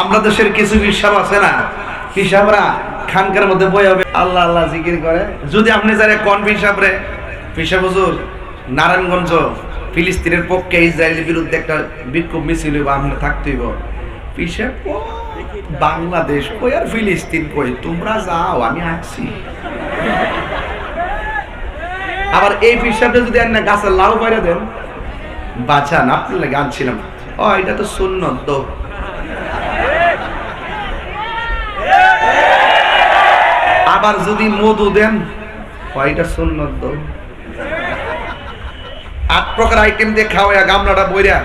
আমরা দেশের কিছু হিসাব আছে না? হিসাবরা খানকার মধ্যে বই হবে। আল্লাহ আল্লাহ জিকির করে। যদি আপনি যারা কোন হিসাব রে? হিসাব হুজুর, নারায়ণগঞ্জ, ফিলিস্তিনের পক্ষে ইসরায়েলের বিরুদ্ধে একটা বিক্ষোভ মিছিল হইব আমরা থাকতেইব হিসাব বাংলাদেশ কই আর ফিলিস্তিন কই? তোমরা যাও, আমি আসছি। আবার এই হিসাবটা যদি আর না গাছের লাউ বাইরে দেন, বাঁচান, আপনার লাগে আনছিলাম। ও, এটা তো সুন্নত। তো আবার যদি মধু দেন এটা সুন্নত তো আট প্রকার আইটেম দিয়ে খাওয়া গামলাটা বইরা,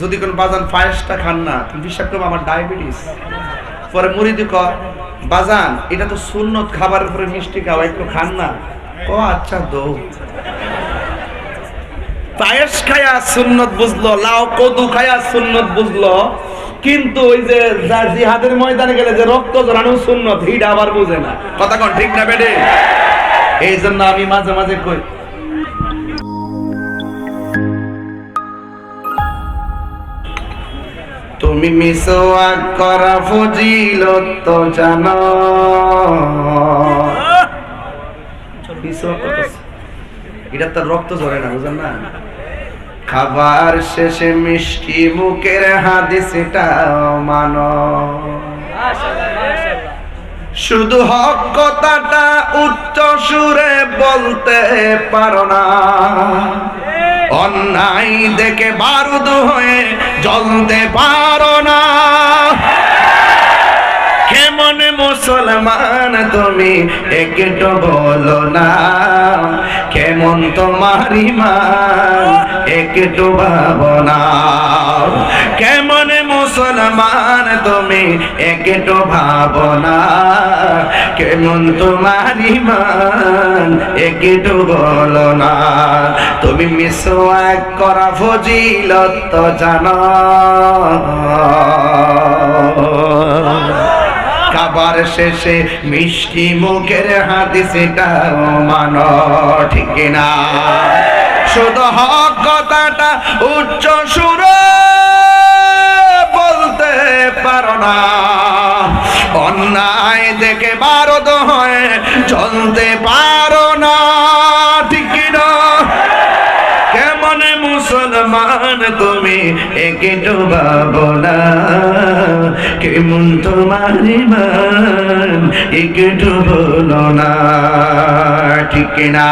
যদি কোন বাজান পায়েসটা খান না, তুমি বিশ্বাস করব আমার ডায়াবেটিস পরে মুড়ি দি বাজান, এটা তো সুন্নত খাবারের পরে মিষ্টি খাওয়া, একটু খান না। ও আচ্ছা দো। পায়েস খায়া সুন্নত বুঝলো, লাউ কদু খায়া সুন্নত বুঝলো কিন্তু ওই যে জিহাদের ময়দানে গেলে যে রক্ত জড়ানো সুন্নত হিটা আবার বুঝে না। কথা কোন ঠিক না বেডে? এই জন্য আমি মাঝে মাঝে কই তুমি মিসওয়াক করা ফজিলত তো জানো। মিসওয়াক। এটা তার রক্ত ঝরে না বুঝেন না? খাবার শেষে মিষ্টি মুখের হাদিসটা মানো। শুধু হক কথাটা উচ্চ সুরে বলতে পারো না। অন্যায় দেখে বারুদ হয়ে জ্বলতে পারো না। মুসলমান তুমি, একটু বলো না, কেমন তোমার ইমান? একটু ভাবনা কেমন মুসলমান তুমি, একটু ভাবনা কেমন তোমার ইমান? একটু বলো না, তুমি মিসওয়াক করা ফজিলত জানো। খাবার শেষে মিষ্টি মুখের হাদিস এটাও মানো, ঠিক না শুধু হক কথাটা উচ্চ সুর বলতে পারো না। অন্যায় দেখে বারদ হয়ে চলতে পারো না। মুসলমান তুমি একে ডুবাবো না। কেমন তোমার একে ডুবল বলো না। ঠিক না